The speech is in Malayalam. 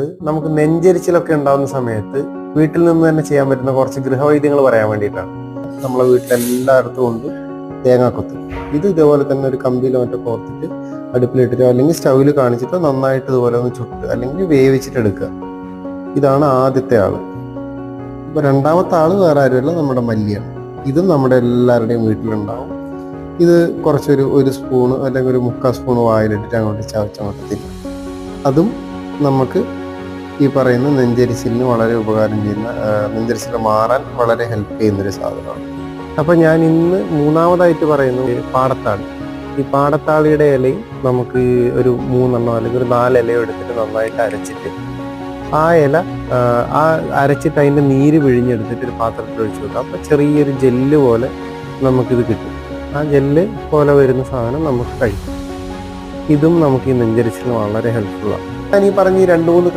നമുക്ക് നെഞ്ചരിച്ചിലൊക്കെ ഉണ്ടാവുന്ന സമയത്ത് വീട്ടിൽ നിന്ന് തന്നെ ചെയ്യാൻ പറ്റുന്ന കുറച്ച് ഗൃഹവൈദ്യങ്ങൾ പറയാൻ വേണ്ടിയിട്ടാണ്. നമ്മളെ വീട്ടിലെല്ലായിടത്തും ഉണ്ട് തേങ്ങാക്കൊത്ത്. ഇത് ഇതേപോലെ തന്നെ ഒരു കമ്പിയിലോ മറ്റോ കോർത്തിട്ട് അടുപ്പിലിട്ടിട്ടോ അല്ലെങ്കിൽ സ്റ്റൗവിൽ കാണിച്ചിട്ടോ നന്നായിട്ട് ഇതുപോലെ ഒന്ന് ചുട്ട് അല്ലെങ്കിൽ വേവിച്ചിട്ട് എടുക്കുക. ഇതാണ് ആദ്യത്തെ ആൾ. ഇപ്പൊ രണ്ടാമത്തെ ആൾ വേറെ ആരുമല്ല നമ്മുടെ മല്ലിയാണ്. ഇതും നമ്മുടെ എല്ലാവരുടെയും വീട്ടിലുണ്ടാവും. ഇത് കുറച്ചൊരു ഒരു സ്പൂണ് അല്ലെങ്കിൽ ഒരു മുക്കാൽ സ്പൂണ് വായിലിട്ടിട്ട് അങ്ങോട്ട് ചവച്ചങ്ങോട്ട് അതും നമുക്ക് ഈ പറയുന്ന നെഞ്ചരിച്ചിലിന് വളരെ ഉപകാരം ചെയ്യുന്ന നെഞ്ചരിച്ചിൽ മാറാൻ വളരെ ഹെൽപ്പ് ചെയ്യുന്നൊരു സാധനമാണ്. അപ്പം ഞാൻ ഇന്ന് മൂന്നാമതായിട്ട് പറയുന്നത് പാടത്താളി. ഈ പാടത്താളിയുടെ ഇലയും നമുക്ക് ഒരു മൂന്നെണ്ണോ അല്ലെങ്കിൽ ഒരു നാല് ഇലയോ എടുത്തിട്ട് നന്നായിട്ട് അരച്ചിട്ട് ആ ഇല ആ, അരച്ചിട്ട് അതിന്റെ നീര് പിഴിഞ്ഞെടുത്തിട്ട് ഒരു പാത്രത്തിൽ ഒഴിച്ചു വെക്കാം അപ്പം ചെറിയൊരു ജെല്ല് പോലെ നമുക്കിത് കിട്ടും. ആ ജെല്ല് പോലെ വരുന്ന സാധനം നമുക്ക് കഴിക്കും. ഇതും നമുക്ക് ഈ നെഞ്ചരിച്ചിന് വളരെ ഹെൽപ്ഫുള്ളാണ് ഞാൻ ഈ പറഞ്ഞ രണ്ട് മൂന്ന്